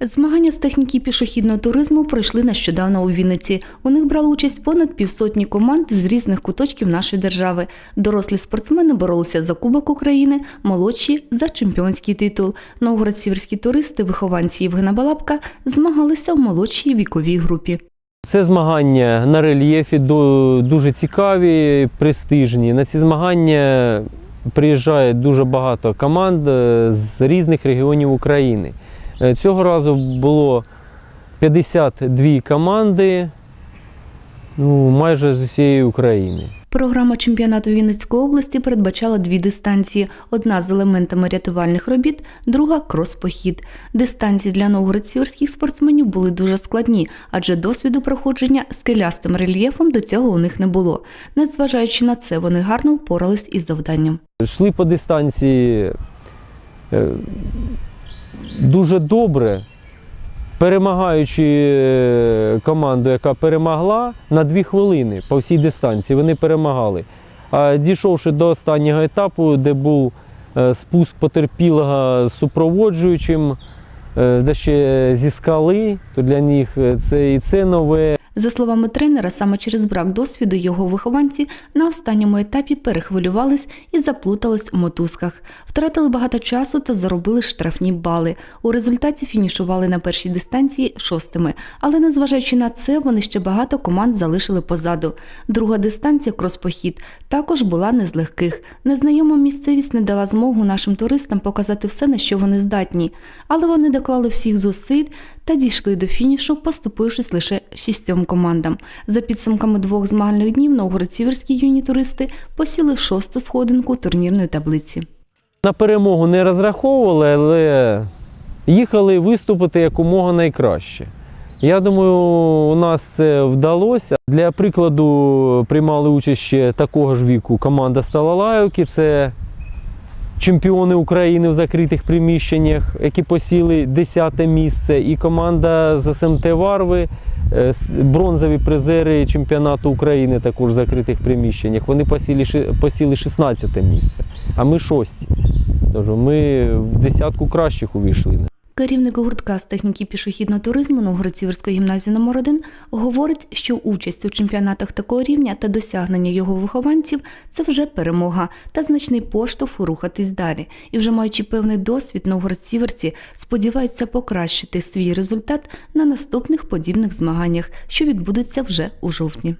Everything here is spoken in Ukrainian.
Змагання з техніки пішохідного туризму пройшли нещодавно у Вінниці. У них брали участь понад півсотні команд з різних куточків нашої держави. Дорослі спортсмени боролися за Кубок України, молодші за чемпіонський титул. Новгород-сіверські туристи, вихованці Євгена Балабка, змагалися в молодшій віковій групі. Це змагання на рельєфі ду- дуже цікаві, престижні. На ці змагання приїжджає дуже багато команд е, з різних регіонів України. Е, Цього разу було 52 команди, ну, майже з усієї України. Програма чемпіонату Вінницької області передбачала дві дистанції: одна з елементами рятувальних робіт, друга крос-похід. Дистанції для новгород-сіверських спортсменів були дуже складні, адже досвіду проходження скелястим рельєфом до цього у них не було. Незважаючи на це, вони гарно впорались із завданням. Йшли по дистанції е, дуже добре, перемагаючи е, команду, яка перемогла на дві хвилини по всій дистанції, вони перемагали. А дійшовши до останнього етапу, де був е, спуск потерпілого з супроводжуючим, е, де ще зі скали, то для них це і це нове, За словами тренера, саме через брак досвіду його вихованці на останньому етапі перехвилювались і заплутались у мотузках, втратили багато часу та заробили штрафні бали. У результаті фінішували на першій дистанції шостими. Але незважаючи на це, вони ще багато команд залишили позаду. Друга дистанція крос-похід також була не з легких. Незнайома місцевість не дала змогу нашим туристам показати все, на що вони здатні. Але вони доклали всіх зусиль та дійшли до фінішу, поступившись лише шістьом командам. За підсумками двох змагальних днів новгород-сіверські юні туристи посіли шосту сходинку турнірної таблиці. На перемогу не розраховували, але їхали виступити якомога найкраще. Я думаю, у нас це вдалося. Для прикладу приймали участь ще такого ж віку команда Сталалаївки. Це чемпіони України в закритих приміщеннях, які посіли 10 місце. І команда з СМТ Варви, е, бронзові призери чемпіонату України також в закритих приміщеннях. Вони посіли, посіли 16 місце, а ми шості. Тож ми в десятку кращих увійшли. Керівник гуртка з техніки пішохідного туризму Новгород-Сіверської гімназії номер 1 говорить, що участь у чемпіонатах такого рівня та досягнення його вихованців це вже перемога та значний поштовх рухатись далі. І вже маючи певний досвід, новгород-сіверці сподіваються покращити свій результат на наступних подібних змаганнях, що відбудуться вже у жовтні.